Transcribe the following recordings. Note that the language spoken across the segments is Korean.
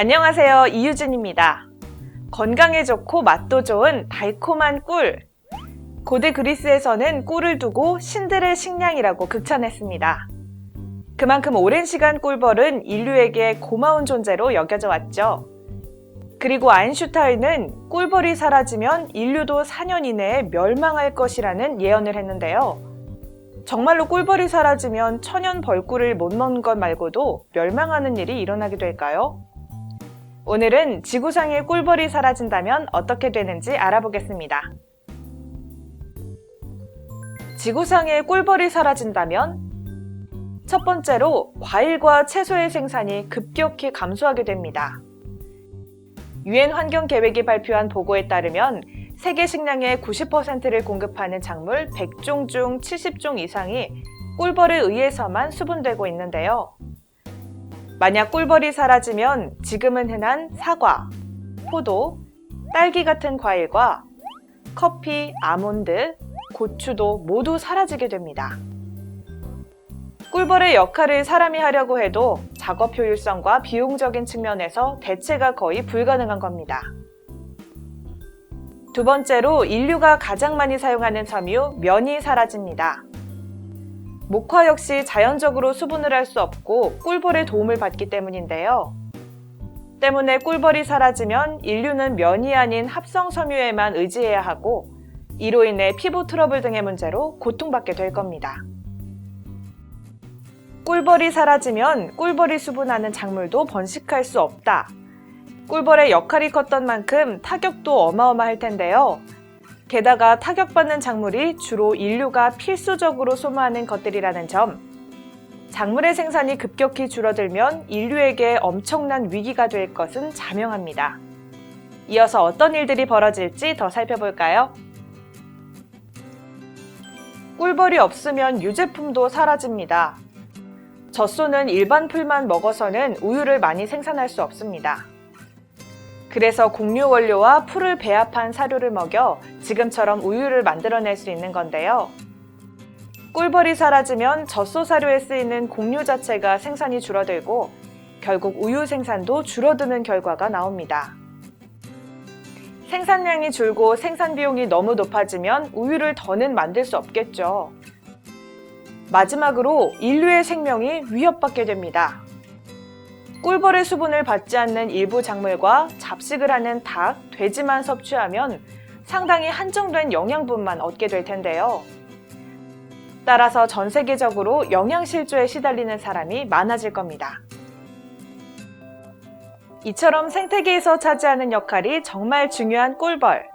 안녕하세요. 이유진입니다. 건강에 좋고 맛도 좋은 달콤한 꿀. 고대 그리스에서는 꿀을 두고 신들의 식량이라고 극찬했습니다. 그만큼 오랜 시간 꿀벌은 인류에게 고마운 존재로 여겨져 왔죠. 그리고 아인슈타인은 꿀벌이 사라지면 인류도 4년 이내에 멸망할 것이라는 예언을 했는데요. 정말로 꿀벌이 사라지면 천연 벌꿀을 못 먹는 것 말고도 멸망하는 일이 일어나게 될까요? 오늘은 지구상의 꿀벌이 사라진다면 어떻게 되는지 알아보겠습니다. 지구상의 꿀벌이 사라진다면 첫 번째로 과일과 채소의 생산이 급격히 감소하게 됩니다. 유엔 환경 계획이 발표한 보고에 따르면 세계 식량의 90%를 공급하는 작물 100종 중 70종 이상이 꿀벌에 의해서만 수분되고 있는데요. 만약 꿀벌이 사라지면 지금은 흔한 사과, 포도, 딸기 같은 과일과 커피, 아몬드, 고추도 모두 사라지게 됩니다. 꿀벌의 역할을 사람이 하려고 해도 작업 효율성과 비용적인 측면에서 대체가 거의 불가능한 겁니다. 두 번째로 인류가 가장 많이 사용하는 섬유 면이 사라집니다. 목화 역시 자연적으로 수분을 할 수 없고 꿀벌의 도움을 받기 때문인데요. 때문에 꿀벌이 사라지면 인류는 면이 아닌 합성 섬유에만 의지해야 하고 이로 인해 피부 트러블 등의 문제로 고통받게 될 겁니다. 꿀벌이 사라지면 꿀벌이 수분하는 작물도 번식할 수 없다. 꿀벌의 역할이 컸던 만큼 타격도 어마어마할 텐데요. 게다가 타격받는 작물이 주로 인류가 필수적으로 소모하는 것들이라는 점. 작물의 생산이 급격히 줄어들면 인류에게 엄청난 위기가 될 것은 자명합니다. 이어서 어떤 일들이 벌어질지 더 살펴볼까요? 꿀벌이 없으면 유제품도 사라집니다. 젖소는 일반 풀만 먹어서는 우유를 많이 생산할 수 없습니다. 그래서 곡류 원료와 풀을 배합한 사료를 먹여 지금처럼 우유를 만들어낼 수 있는 건데요. 꿀벌이 사라지면 젖소 사료에 쓰이는 곡류 자체가 생산이 줄어들고 결국 우유 생산도 줄어드는 결과가 나옵니다. 생산량이 줄고 생산 비용이 너무 높아지면 우유를 더는 만들 수 없겠죠. 마지막으로 인류의 생명이 위협받게 됩니다. 꿀벌의 수분을 받지 않는 일부 작물과 잡식을 하는 닭, 돼지만 섭취하면 상당히 한정된 영양분만 얻게 될 텐데요. 따라서 전 세계적으로 영양실조에 시달리는 사람이 많아질 겁니다. 이처럼 생태계에서 차지하는 역할이 정말 중요한 꿀벌.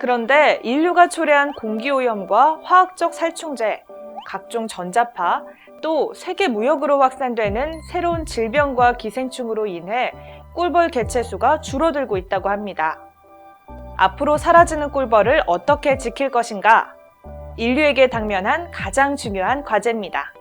그런데 인류가 초래한 공기오염과 화학적 살충제, 각종 전자파, 또 세계 무역으로 확산되는 새로운 질병과 기생충으로 인해 꿀벌 개체수가 줄어들고 있다고 합니다. 앞으로 사라지는 꿀벌을 어떻게 지킬 것인가? 인류에게 당면한 가장 중요한 과제입니다.